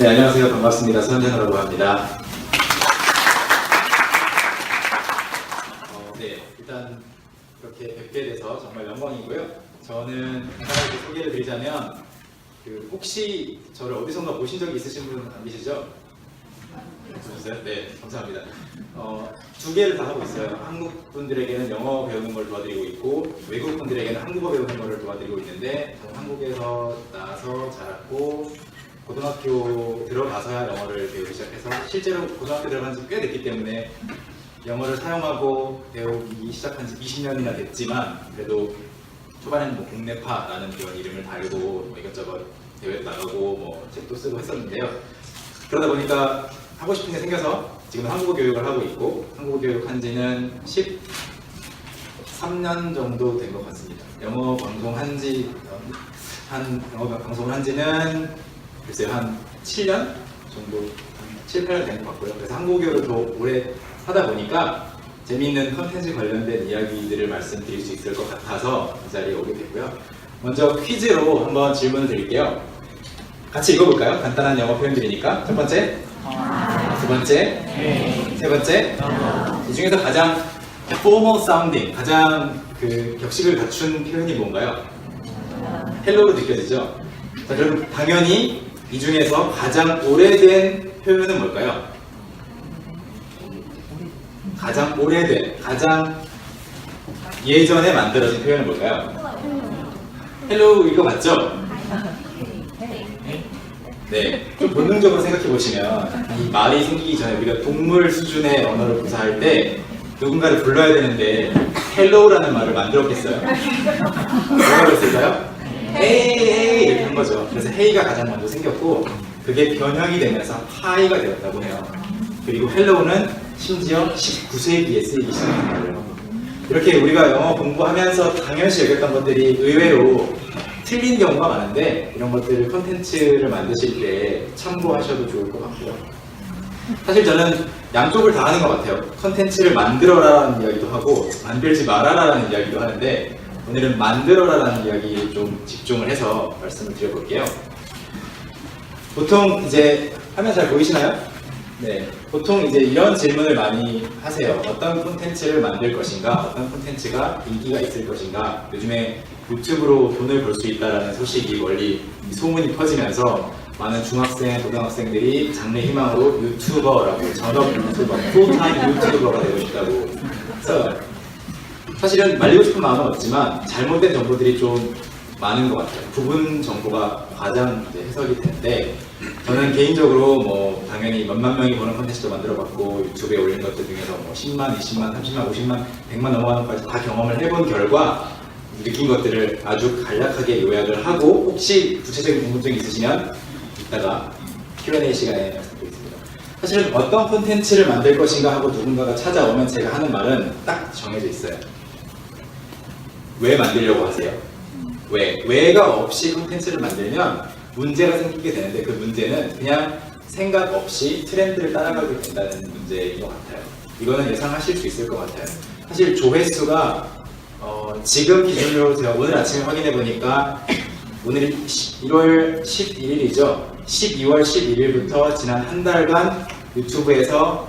네, 안녕하세요. 반갑습니다. 손현우라고 합니다. 어, 네, 일단 이렇게 뵙게 돼서 정말 영광이고요. 저는 간단하게 소개를 드리자면 그 혹시 저를 어디선가 보신 적이 있으신 분 안 계시죠? 보셨어요? 네, 감사합니다. 어, 두 개를 다 하고 있어요. 한국 분들에게는 영어 배우는 걸 도와드리고 있고 외국 분들에게는 한국어 배우는 걸 도와드리고 있는데 한국에서 나서 자랐고 고등학교 들어가서야 영어를 배우기 시작해서 실제로 고등학교 들어간 지 꽤 됐기 때문에 영어를 사용하고 배우기 시작한 지 20년이나 됐지만 그래도 초반에는 뭐 국내파라는 그런 이름을 달고 뭐 이것저것 대회 나가고 뭐 책도 쓰고 했었는데요. 그러다 보니까 하고 싶은 게 생겨서 지금 한국어 교육을 하고 있고 한국어 교육한 지는 13년 정도 된 것 같습니다. 영어 방송한 지, 어, 한, 영어 방송을 한 지는 글쎄요, 한 7년 정도, 7, 8년 된 것 같고요. 그래서 한국어 교육을 더 오래 하다 보니까 재미있는 컨텐츠 관련된 이야기들을 말씀드릴 수 있을 것 같아서 이 자리에 오게 됐고요. 먼저 퀴즈로 한번 질문을 드릴게요. 같이 읽어볼까요? 간단한 영어 표현들이니까. 첫 번째, 두 번째, 세 번째. 이 중에서 가장 formal sounding, 가장 그 격식을 갖춘 표현이 뭔가요? 헬로로 느껴지죠? 자, 그럼 당연히 이 중에서 가장 오래된 표현은 뭘까요? 가장 오래된, 가장 예전에 만들어진 표현은 뭘까요? 헬로우 이거 맞죠? 네, 좀 본능적으로 생각해 보시면 이 말이 생기기 전에 우리가 동물 수준의 언어를 구사할 때 누군가를 불러야 되는데 헬로우라는 말을 만들었겠어요? 뭐라고 했을까요? 헤이 헤이 이렇게 한 거죠. 그래서 헤이가 가장 먼저 생겼고 그게 변형이 되면서 하이가 되었다고 해요. 그리고 헬로우는 심지어 19세기에 쓰이기 시작한 말이에요. 이렇게 우리가 영어 공부하면서 당연시 여겼던 것들이 의외로 틀린 경우가 많은데 이런 것들을 컨텐츠를 만드실 때 참고하셔도 좋을 것 같고요. 사실 저는 양쪽을 다 하는 것 같아요. 컨텐츠를 만들어라라는 이야기도 하고 만들지 말아라라는 이야기도 하는데 오늘은 만들어라라는 이야기에 좀 집중을 해서 말씀을 드려볼게요. 보통 이제 화면 잘 보이시나요? 네. 보통 이제 이런 질문을 많이 하세요. 어떤 콘텐츠를 만들 것인가? 어떤 콘텐츠가 인기가 있을 것인가? 요즘에 유튜브로 돈을 벌 수 있다는 소식이 멀리 소문이 퍼지면서 많은 중학생, 고등학생들이 장래 희망으로 유튜버라고 전업 유튜버, 풀타임 유튜버가 되고 싶다고 써요. 사실은 말리고 싶은 마음은 없지만 잘못된 정보들이 좀 많은 것 같아요. 부분 정보가 가장 이제 해석이 되는데 저는 개인적으로 뭐 당연히 몇만 명이 보는 컨텐츠도 만들어봤고 유튜브에 올린 것들 중에서 뭐 10만, 20만, 30만, 50만, 100만 넘어가는 것까지 다 경험을 해본 결과 느낀 것들을 아주 간략하게 요약을 하고 혹시 구체적인 궁금증이 있으시면 이따가 Q&A 시간에 말씀드리겠습니다. 사실은 어떤 콘텐츠를 만들 것인가 하고 누군가가 찾아오면 제가 하는 말은 딱 정해져 있어요. 왜 만들려고 하세요? 왜? 왜가 없이 콘텐츠를 만들면 문제가 생기게 되는데 그 문제는 그냥 생각 없이 트렌드를 따라가게 된다는 문제인 것 같아요. 이거는 예상하실 수 있을 것 같아요. 사실 조회수가 어, 지금 기준으로 제가 오늘 아침에 확인해 보니까 오늘이 1월 11일이죠. 12월 11일부터 지난 한 달간 유튜브에서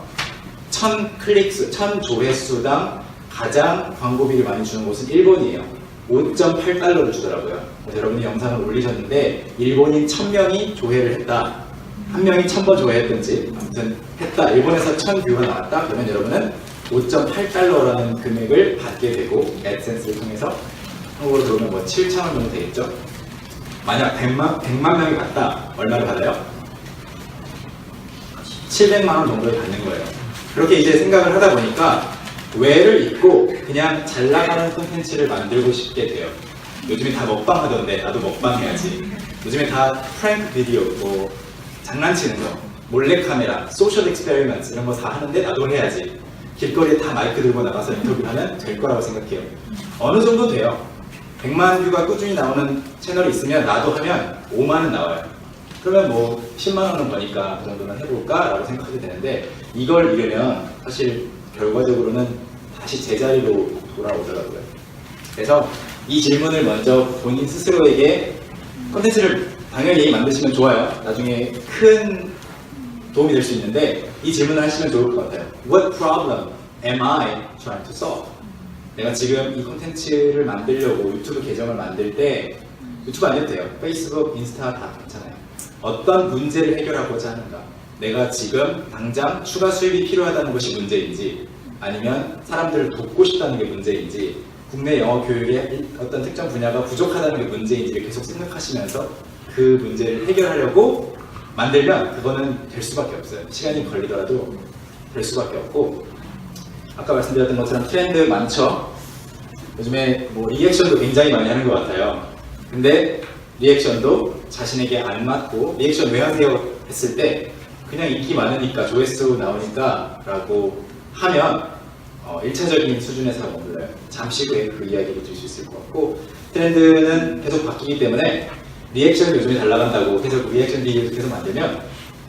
1000 클릭수, 1000 조회수당 가장 광고비를 많이 주는 곳은 일본이에요. 5.8달러를 주더라고요. 여러분이 영상을 올리셨는데 일본인 1000명이 조회를 했다. 한 명이 1000번 조회했든지 아무튼 했다. 일본에서 1000뷰가 나왔다. 그러면 여러분은 5.8달러라는 금액을 받게 되고 애드센스를 통해서 한국으로 들어오면 뭐 7천 원 정도 되겠죠. 만약 100만, 100만 명이 봤다. 얼마를 받아요? 700만 원 정도를 받는 거예요. 그렇게 이제 생각을 하다 보니까 왜를 잊고 그냥 잘 나가는 콘텐츠를 만들고 싶게 돼요. 요즘에 다 먹방 하던데 나도 먹방 해야지. 요즘에 다 프랭크 비디오, 뭐 장난치는 거, 몰래 카메라, 소셜 익스페리먼트 이런 거 다 하는데 나도 해야지. 길거리에 다 마이크 들고 나가서 인터뷰하면 될 거라고 생각해요. 어느 정도 돼요. 100만 뷰가 꾸준히 나오는 채널이 있으면 나도 하면 5만 원 나와요. 그러면 뭐 10만 원은 버니까 그 정도는 해볼까라고 생각하게 되는데 이걸 이루면 사실 결과적으로는 다시 제자리로 돌아오더라고요. 그래서 이 질문을 먼저 본인 스스로에게 컨텐츠를 당연히 만드시면 좋아요. 나중에 큰 도움이 될 수 있는데 이 질문을 하시면 좋을 것 같아요. What problem am I trying to solve? 내가 지금 이 콘텐츠를 만들려고 유튜브 계정을 만들 때 유튜브 안 해도 돼요. 페이스북, 인스타 다 괜찮아요. 어떤 문제를 해결하고자 하는가? 내가 지금 당장 추가 수입이 필요하다는 것이 문제인지 아니면 사람들을 돕고 싶다는 게 문제인지 국내 영어 교육의 어떤 특정 분야가 부족하다는 게 문제인지를 계속 생각하시면서 그 문제를 해결하려고 만들면 그거는 될 수밖에 없어요. 시간이 걸리더라도 될 수밖에 없고 아까 말씀드렸던 것처럼 트렌드 많죠. 요즘에 뭐 리액션도 굉장히 많이 하는 것 같아요. 근데 리액션도 자신에게 안 맞고 리액션 왜 하세요? 했을 때 그냥 인기 많으니까 조회수 나오니까 라고 하면 어, 1차적인 수준에서 머물러요. 잠시 후에 그 이야기를 들수 있을 것 같고 트렌드는 계속 바뀌기 때문에 리액션이 요즘에 잘 나간다고 계속 리액션 비디오를 계속 만들면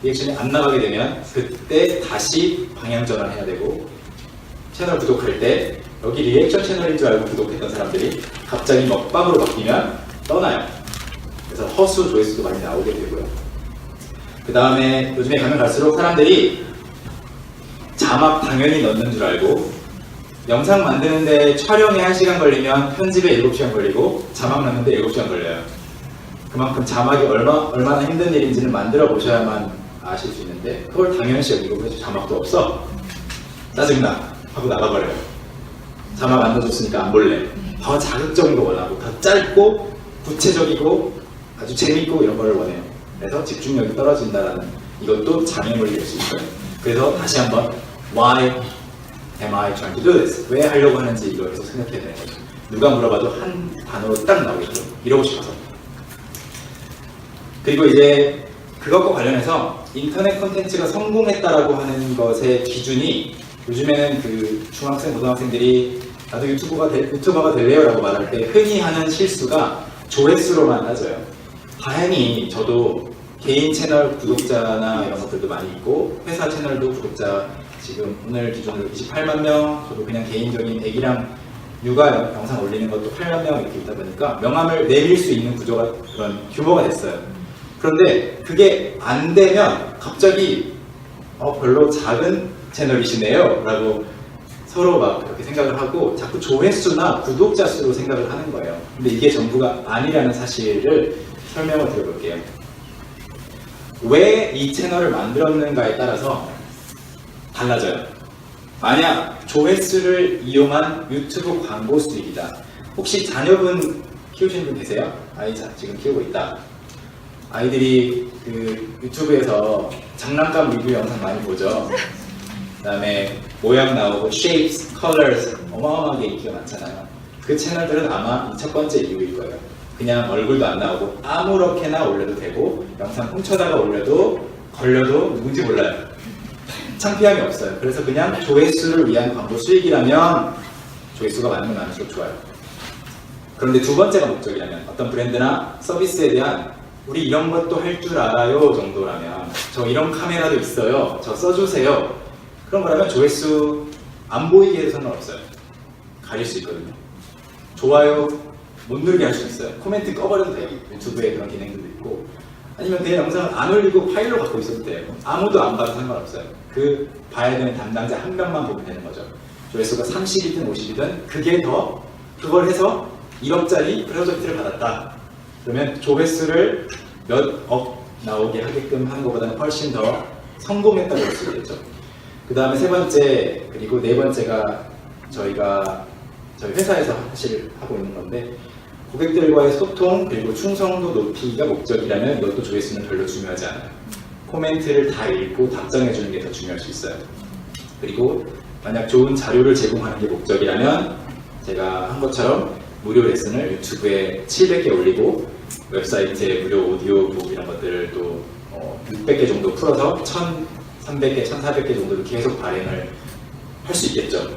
리액션이 안 나가게 되면 그때 다시 방향 전환해야 되고 채널 구독할 때 여기 리액션 채널인 줄 알고 구독했던 사람들이 갑자기 먹방으로 바뀌면 떠나요. 그래서 허수 조회수도 많이 나오게 되고요. 그 다음에 요즘에 가면 갈수록 사람들이 자막 당연히 넣는 줄 알고 영상 만드는데 촬영에 1시간 걸리면 편집에 7시간 걸리고 자막 넣는데 7시간 걸려요. 그만큼 자막이 얼마, 얼마나 힘든 일인지는 만들어 보셔야만 아실 수 있는데 그걸 당연시 여기고 그래서 자막도 없어. 짜증나 하고 나가버려요. 자막 안 넣어줬으니까 안 볼래. 더 자극적인 거 원하고 더 짧고 구체적이고 아주 재밌고 이런 걸 원해요. 그래서 집중력이 떨어진다라는 이것도 장애물이 될수 있어요. 그래서 다시 한번 Why am I trying to do this? 왜 하려고 하는지 이걸 계속 생각해야 되는 거죠. 누가 물어봐도 한 단어로 딱 나오겠죠. 이러고 싶어서. 그리고 이제 그것과 관련해서 인터넷 콘텐츠가 성공했다라고 하는 것의 기준이 요즘에는 그 중학생, 고등학생들이 나도 유튜버가, 될, 유튜버가 될래요라고 말할 때 흔히 하는 실수가 조회수로만 따져요. 다행히 저도 개인 채널 구독자나 이런 것들도 많이 있고 회사 채널도 구독자 지금 오늘 기준으로 28만 명 저도 그냥 개인적인 애기랑 육아 영상 올리는 것도 8만 명 이렇게 있다 보니까 명함을 내밀 수 있는 구조가 그런 규모가 됐어요. 그런데 그게 안 되면 갑자기 어, 별로 작은 채널이시네요 라고 서로 막 그렇게 생각을 하고 자꾸 조회수나 구독자 수로 생각을 하는 거예요. 근데 이게 전부가 아니라는 사실을 설명을 드려볼게요. 왜 이 채널을 만들었는가에 따라서 달라져요. 만약 조회수를 이용한 유튜브 광고 수익이다. 혹시 자녀분 키우시는 분 계세요? 아이 자, 지금 키우고 있다. 아이들이 그 유튜브에서 장난감 리뷰 영상 많이 보죠. 그다음에 모양 나오고 shapes, colors 어마어마하게 인기가 많잖아요. 그 채널들은 아마 이 첫 번째 이유일 거예요. 그냥 얼굴도 안 나오고 아무렇게나 올려도 되고 영상 훔쳐다가 올려도 걸려도 누군지 몰라요. 창피함이 없어요. 그래서 그냥 조회수를 위한 광고 수익이라면 조회수가 많으면 많을수록 좋아요. 그런데 두 번째가 목적이라면 어떤 브랜드나 서비스에 대한 우리 이런 것도 할 줄 알아요 정도라면 저 이런 카메라도 있어요. 저 써주세요. 그런 거라면 조회수 안 보이게 해도 상관없어요. 가릴 수 있거든요. 좋아요 못 누르게 할 수 있어요. 코멘트 꺼버려도 돼요. 유튜브에 그런 기능들도 있고 아니면 내 영상을 안 올리고 파일로 갖고 있어도 돼요. 아무도 안 봐도 상관없어요. 그 봐야 되는 담당자 한 명만 보면 되는 거죠. 조회수가 30이든 50이든 그게 더 그걸 해서 1억짜리 프로젝트를 받았다. 그러면 조회수를 몇 억 나오게 하게끔 하는 것보다는 훨씬 더 성공했다고 볼 수 있겠죠. 그 다음에 세 번째 그리고 네 번째가 저희가 저희 회사에서 사실 하고 있는 건데 고객들과의 소통 그리고 충성도 높이가 목적이라면 이것도 조회수는 별로 중요하지 않아요. 코멘트를 다 읽고 답장해 주는 게 더 중요할 수 있어요. 그리고 만약 좋은 자료를 제공하는 게 목적이라면 제가 한 것처럼 무료 레슨을 유튜브에 700개 올리고 웹사이트에 무료 오디오북 이런 것들을 또 어, 600개 정도 풀어서 1300개, 1400개 정도로 계속 발행을 할 수 있겠죠.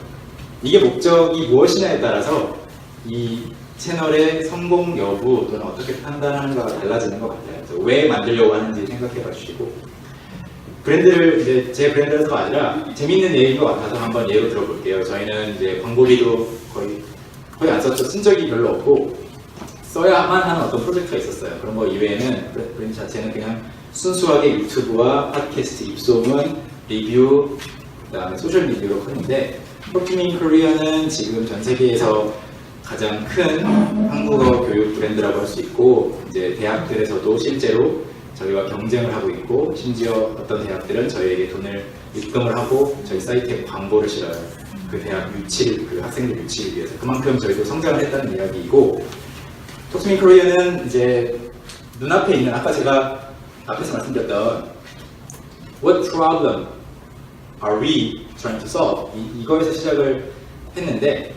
이게 목적이 무엇이냐에 따라서 이 채널의 성공 여부 또는 어떻게 판단하는가가 달라지는 것 같아요. 그래서 왜 만들려고 하는지 생각해 봐 주시고 브랜드를 이제 제 브랜드가 아니라 재밌는 예인 것 같아서 한번 예로 들어볼게요. 저희는 이제 광고비도 거의 거의 안 썼죠. 쓴 적이 별로 없고 써야만 하는 어떤 프로젝트가 있었어요. 그런 거 이외에는 브랜드 자체는 그냥 순수하게 유튜브와 팟캐스트, 입소문, 리뷰, 그다음에 소셜 미디어로 크는데 포트민 코리아는 지금 전 세계에서 가장 큰 한국어 교육 브랜드라고 할 수 있고 이제 대학들에서도 실제로 저희와 경쟁을 하고 있고 심지어 어떤 대학들은 저희에게 돈을 입금을 하고 저희 사이트에 광고를 실어요. 그 대학 유치를 그 학생들 유치를 위해서 그만큼 저희도 성장을 했다는 이야기이고 톡스민 코리아는 이제 눈앞에 있는 아까 제가 앞에서 말씀드렸던 What problem are we trying to solve? 이, 이거에서 시작을 했는데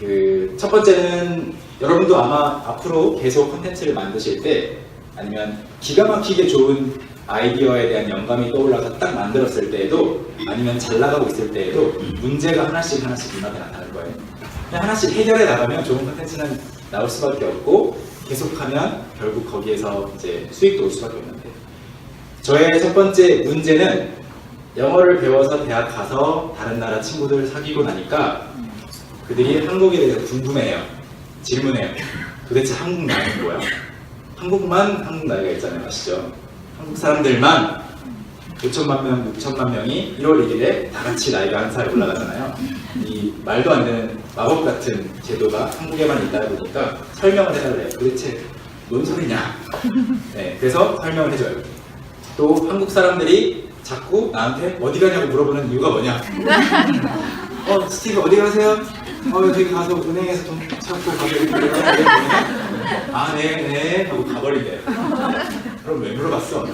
그 첫 번째는 여러분도 아마 앞으로 계속 콘텐츠를 만드실 때 아니면 기가 막히게 좋은 아이디어에 대한 영감이 떠올라서 딱 만들었을 때에도 아니면 잘 나가고 있을 때에도 문제가 하나씩 하나씩 눈앞에 나타날 거예요. 하나씩 해결해 나가면 좋은 콘텐츠는 나올 수밖에 없고 계속하면 결국 거기에서 이제 수익도 올 수밖에 없는데 저의 첫 번째 문제는 영어를 배워서 대학 가서 다른 나라 친구들 사귀고 나니까 그들이 한국에 대해서 궁금해해요. 질문해요. 도대체 한국 나이는 뭐야? 한국만 한국 나이가 있잖아요. 아시죠? 한국 사람들만 5천만 명, 6천만 명이 1월 1일에 다 같이 나이가 한 살 올라가잖아요. 이 말도 안 되는 마법 같은 제도가 한국에만 있다 보니까 설명을 해달래요. 도대체 뭔 소리냐? 네, 그래서 설명을 해줘요. 또 한국 사람들이 자꾸 나한테 어디 가냐고 물어보는 이유가 뭐냐? 어, 스티브 어디 가세요? 어, 저기 가서 은행에서 돈 찾고 이렇게 아, 네, 네. 하고 가버린대요. 그럼 왜 물어봤어?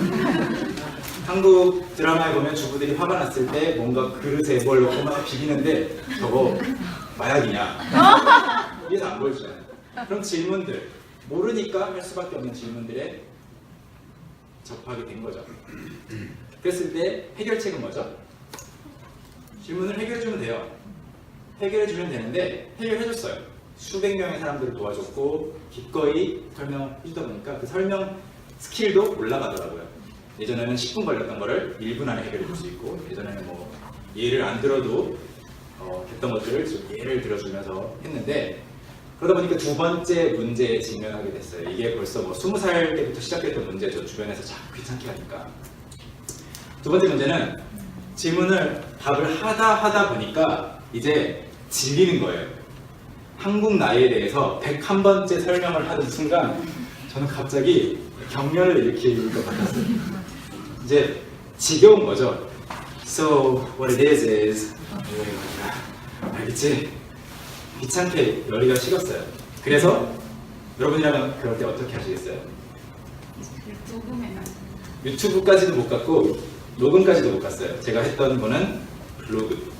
한국 드라마에 보면 주부들이 화가 났을 때 뭔가 그릇에 뭘 넣고 막 비비는데 저거 마약이냐? 위에서 안 보여주잖아요. 그럼 질문들, 모르니까 할 수밖에 없는 질문들에 접하게 된 거죠. 그랬을 때 해결책은 뭐죠? 질문을 해결해주면 돼요. 해결해 주면 되는데 해결해 줬어요. 수백 명의 사람들을 도와줬고 기꺼이 설명해 주다 보니까 그 설명 스킬도 올라가더라고요. 예전에는 10분 걸렸던 거를 1분 안에 해결해 줄 수 있고 예전에는 뭐 예를 안 들어도 어, 됐던 것들을 좀 예를 들어주면서 했는데 그러다 보니까 두 번째 문제에 직면하게 됐어요. 이게 벌써 뭐 20살 때부터 시작됐던 문제죠. 주변에서 자꾸 귀찮게 하니까. 두 번째 문제는 질문을 답을 하다 하다 보니까 이제 질리는 거예요. 한국 나이에 대해서 101번째 설명을 하는 순간 저는 갑자기 경련을 일으킬 것 같았어요. 이제 지겨운 거죠. So what it is is 네, 알겠지? 귀찮게 열기가 식었어요. 그래서 여러분이라면 그럴 때 어떻게 하시겠어요? 유튜브까지도 못 갔고 녹음까지도 못 갔어요. 제가 했던 거는 블로그.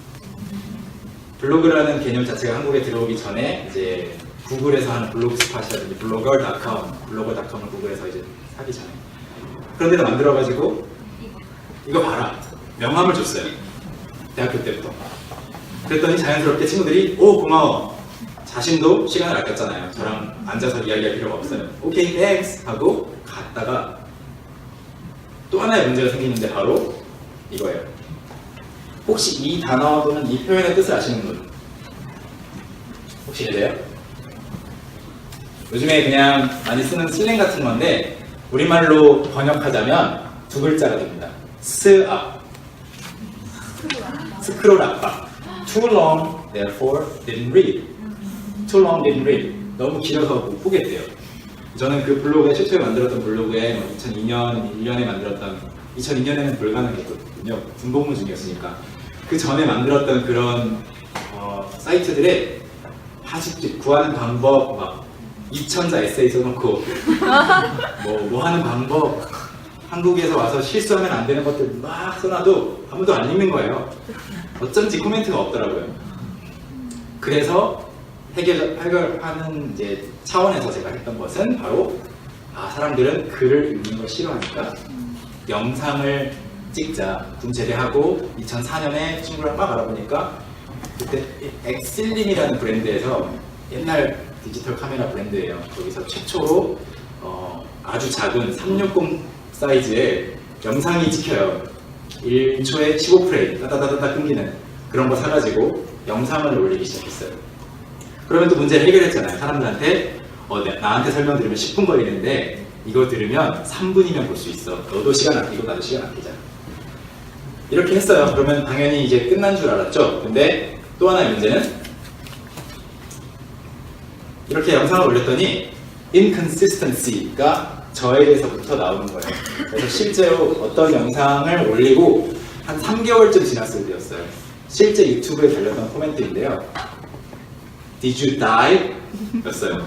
블로그라는 개념 자체가 한국에 들어오기 전에 이제 구글에서 하는 블로그 스팟이라든지 블로거.com, 블로거.com을 구글에서 이제 하기 전에 그런 데다 만들어가지고 이거 봐라 명함을 줬어요. 대학교 때부터. 그랬더니 자연스럽게 친구들이 오 고마워. 자신도 시간을 아꼈잖아요. 저랑 앉아서 이야기할 필요가 없어요. 오케이, 땡스 하고 갔다가 또 하나의 문제가 생기는데 바로 이거예요. 혹시 이 단어 또는 이 표현의 뜻을 아시는 분? 혹시 계세요? 요즘에 그냥 많이 쓰는 슬랭 같은 건데 우리말로 번역하자면 두 글자가 됩니다. 스압, 스크롤 압박. Too long, therefore didn't read. Too long, didn't read. 너무 길어서 못 보겠대요. 저는 그 블로그에 최초에 만들었던 블로그에 2002년, 1년에 만들었던 2002년에는 불가능했거든요. 군복무 중이었으니까. 그 전에 만들었던 그런 어, 사이트들에 하집 구하는 방법 막 2천자 에세이 써놓고 뭐, 뭐 하는 방법 한국에서 와서 실수하면 안 되는 것들 막 써놔도 아무도 안 읽는 거예요. 어쩐지 코멘트가 없더라고요. 그래서 해결, 해결하는 이제 차원에서 제가 했던 것은 바로 아 사람들은 글을 읽는 걸 싫어하니까 영상을 찍자 군 제대하고 2004년에 친구랑 막 알아보니까 그때 엑슬림이라는 브랜드에서 옛날 디지털 카메라 브랜드예요. 거기서 최초로 어, 아주 작은 360 사이즈의 영상이 찍혀요. 1초에 15프레임 따다다다다 끊기는 그런 거 사가지고 영상을 올리기 시작했어요. 그러면 또 문제를 해결했잖아요. 사람들한테 어, 네, 나한테 설명 들으면 10분 걸리는데 이거 들으면 3분이면 볼 수 있어. 너도 시간 아끼고 나도 시간 아끼자. 이렇게 했어요. 그러면 당연히 이제 끝난 줄 알았죠. 근데 또 하나의 문제는 이렇게 영상을 올렸더니 inconsistency가 저에게서부터 나오는 거예요. 그래서 실제로 어떤 영상을 올리고 한 3개월쯤 지났을 때였어요. 실제 유튜브에 달렸던 코멘트인데요. Did you die? 였어요.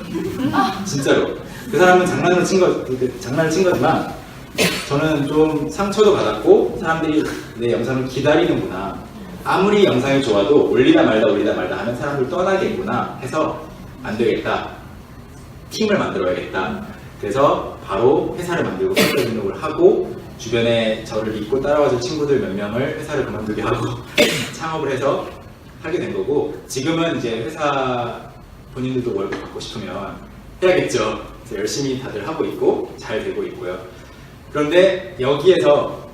진짜로. 그 사람은 장난으로 친 거, 그 장난을 친 거지만 저는 좀 상처도 받았고 사람들이 내 영상을 기다리는구나. 아무리 영상이 좋아도 올리다 말다 올리다 말다 하면 사람들 떠나겠구나 해서 안 되겠다. 팀을 만들어야겠다. 그래서 바로 회사를 만들고 소설 등록을 하고 주변에 저를 믿고 따라와줄 친구들 몇 명을 회사를 그만두게 하고 창업을 해서 하게 된 거고 지금은 이제 회사 본인들도 월급 받고 싶으면 해야겠죠. 열심히 다들 하고 있고 잘 되고 있고요. 그런데 여기에서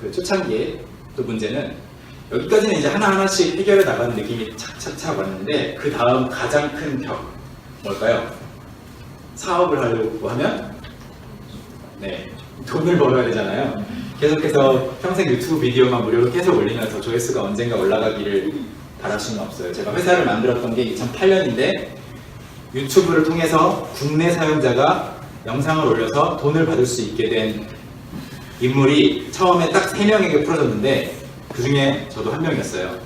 그 초창기에 또 문제는 여기까지는 이제 하나하나씩 해결해 나가는 느낌이 착착착 왔는데 그 다음 가장 큰 벽 뭘까요? 사업을 하려고 하면 네 돈을 벌어야 되잖아요. 계속해서 평생 유튜브 비디오만 무료로 계속 올리면서 조회수가 언젠가 올라가기를 바랄 수는 없어요. 제가 회사를 만들었던 게 2008년인데 유튜브를 통해서 국내 사용자가 영상을 올려서 돈을 받을 수 있게 된 인물이 처음에 딱 3명에게 풀어졌는데 그 중에 저도 한 명이었어요.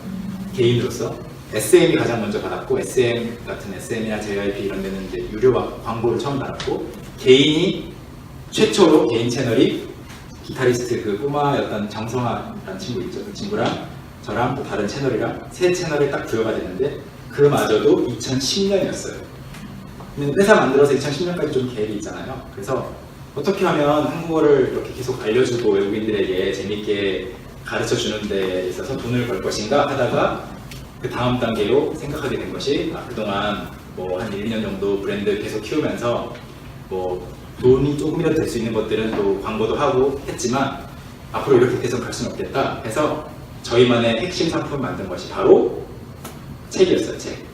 개인으로서. SM이 가장 먼저 받았고 SM 같은 SM이나 JYP 이런 데는 이제 유료 광- 광고를 처음 받았고 개인이 최초로 개인 채널이 기타리스트 그 꼬마였던 정성아라는 친구 있죠. 그 친구랑 저랑 또 다른 채널이랑 세 채널에 딱 들어가 됐는데 그마저도 2010년이었어요. 회사 만들어서 2010년까지 좀 계획이 있잖아요. 그래서 어떻게 하면 한국어를 이렇게 계속 알려주고 외국인들에게 재밌게 가르쳐 주는 데 있어서 돈을 벌 것인가 하다가 그 다음 단계로 생각하게 된 것이 아, 그동안 뭐 한 1, 2년 정도 브랜드 계속 키우면서 뭐 돈이 조금이라도 될 수 있는 것들은 또 광고도 하고 했지만 앞으로 이렇게 계속 갈 수는 없겠다 해서 저희만의 핵심 상품을 만든 것이 바로 책이었어요, 책.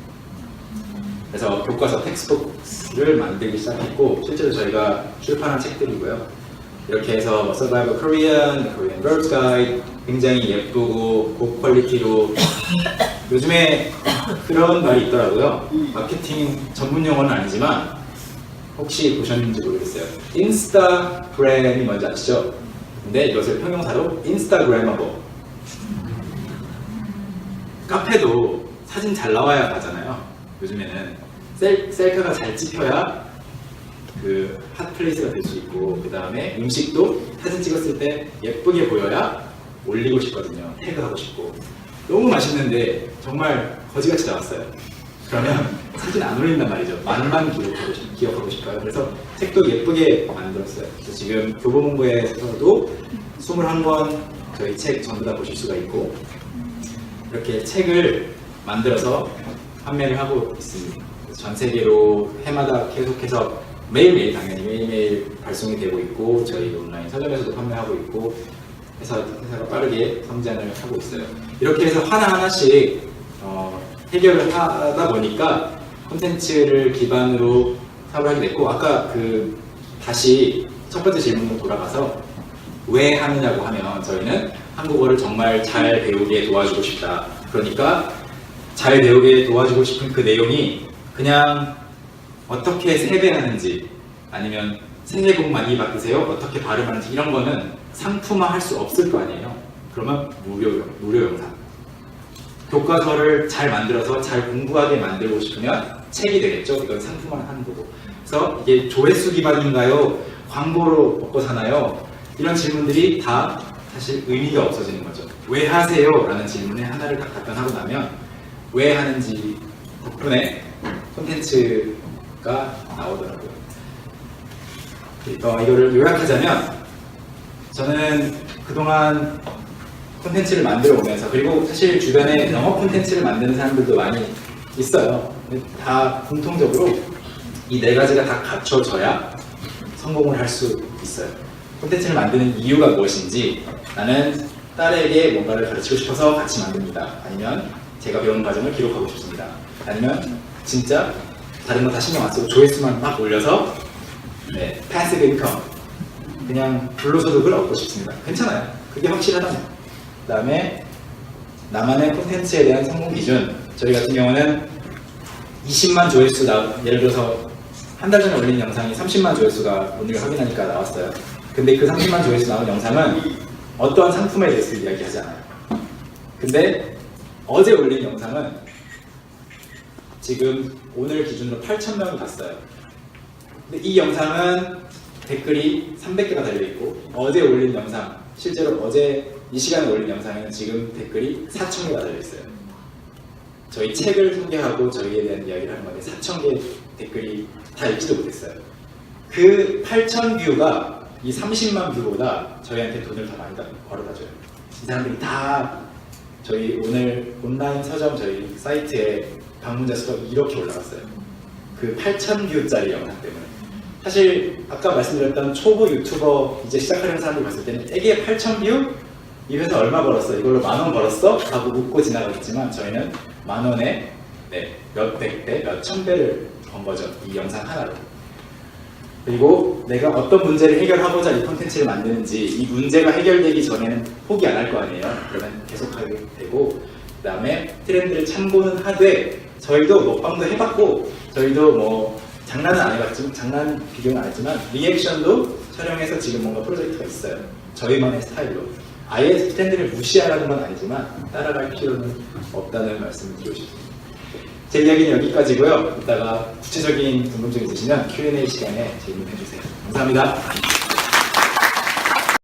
그래서 교과서 텍스트북 을 만들기 시작했고 실제로 저희가 출판한 책들이고요. 이렇게 해서 뭐 Survival Korean, Korean Girls Guide 굉장히 예쁘고 고퀄리티로 요즘에 그런 말이 있더라고요. 마케팅 전문 용어는 아니지만 혹시 보셨는지 모르겠어요. 인스타그램이 뭔지 아시죠? 근데 이것을 평형사로 인스타그래머버 카페도 사진 잘 나와야 가잖아요. 요즘에는 셀, 셀카가 잘 찍혀야 그 핫플레이스가 될 수 있고 그 다음에 음식도 사진 찍었을 때 예쁘게 보여야 올리고 싶거든요. 태그하고 싶고 너무 맛있는데 정말 거지같이 나왔어요. 그러면 사진 안 올린단 말이죠. 맛만 기억하고, 싶, 기억하고 싶어요. 그래서 책도 예쁘게 만들었어요. 그래서 지금 교보문고에서도 21권 저희 책 전부 다 보실 수가 있고 이렇게 책을 만들어서 판매를 하고 있습니다. 전 세계로 해마다 계속해서 매일매일 당연히 매일매일 발송이 되고 있고 저희 온라인 서점에서도 판매하고 있고 회사, 회사가 빠르게 성장을 하고 있어요. 이렇게 해서 하나하나씩 어, 해결을 하다 보니까 콘텐츠를 기반으로 사업을 하게 됐고 아까 그 다시 첫 번째 질문으로 돌아가서 왜 하느냐고 하면 저희는 한국어를 정말 잘 배우게 도와주고 싶다. 그러니까 잘 배우게 도와주고 싶은 그 내용이 그냥 어떻게 세배하는지 아니면 새해 복 많이 받으세요 어떻게 발음하는지 이런 거는 상품화 할 수 없을 거 아니에요. 그러면 무료 무료 영상. 교과서를 잘 만들어서 잘 공부하게 만들고 싶으면 책이 되겠죠. 이건 상품화를 하는 거고. 그래서 이게 조회수 기반인가요? 광고로 먹고 사나요? 이런 질문들이 다 사실 의미가 없어지는 거죠. 왜 하세요? 라는 질문에 하나를 딱 답변하고 나면 왜 하는지 덕분에 콘텐츠가 나오더라고요. 어, 이거를 요약하자면 저는 그동안 콘텐츠를 만들어 오면서 그리고 사실 주변에 영업 콘텐츠를 만드는 사람들도 많이 있어요. 다 공통적으로 이 네 가지가 다 갖춰져야 성공을 할 수 있어요. 콘텐츠를 만드는 이유가 무엇인지 나는 딸에게 뭔가를 가르치고 싶어서 같이 만듭니다. 아니면 제가 배운 과정을 기록하고 싶습니다. 아니면 진짜 다른 거 다 신경 안 쓰고 조회수만 막 올려서 네, 패시브 인컴 그냥 불로소득을 얻고 싶습니다. 괜찮아요. 그게 확실하다면. 그 다음에 나만의 콘텐츠에 대한 성공 기준 저희 같은 경우는 20만 조회수 나 예를 들어서 한 달 전에 올린 영상이 30만 조회수가 오늘 확인하니까 나왔어요. 근데 그 30만 조회수 나온 영상은 어떠한 상품에 대해서 이야기하지 않아요. 근데 어제 올린 영상은 지금 오늘 기준으로 8,000명이 봤어요. 근데 이 영상은 댓글이 300개가 달려있고 어제 올린 영상, 실제로 어제 이 시간에 올린 영상에는 지금 댓글이 4,000개가 달려있어요. 저희 책을 소개하고 저희에 대한 이야기를 하는 건데 4,000개 댓글이 다 읽지도 못했어요. 그 8,000 뷰가 이 30만 뷰보다 저희한테 돈을 더 많이 벌어다줘요. 이 사람들이 다 저희 오늘 온라인 서점 저희 사이트에 방문자 수가 이렇게 올라갔어요. 그 8,000뷰짜리 영상 때문에. 사실 아까 말씀드렸던 초보 유튜버 이제 시작하려는 사람들 봤을 때는 이게 8,000뷰? 이 회사 얼마 벌었어? 이걸로 만 원 벌었어? 하고 묻고 지나가겠지만 저희는 만 원에 네, 몇백 배, 몇 천 배를 번 거죠. 이 영상 하나로. 그리고 내가 어떤 문제를 해결하고자 이 콘텐츠를 만드는지 이 문제가 해결되기 전에는 포기 안 할 거 아니에요. 그러면 계속하게 되고 그 다음에 트렌드를 참고는 하되 저희도 먹방도 해봤고 저희도 뭐 장난은 안 해봤지만 장난 비교는 안 했지만 리액션도 촬영해서 지금 뭔가 프로젝트가 있어요. 저희만의 스타일로 아예 트렌드를 무시하라는 건 아니지만 따라갈 필요는 없다는 말씀을 드리고 싶습니다. 제 이야기는 여기까지고요. 이따가 구체적인 궁금증 있으시면 Q&A 시간에 질문해 주세요. 감사합니다.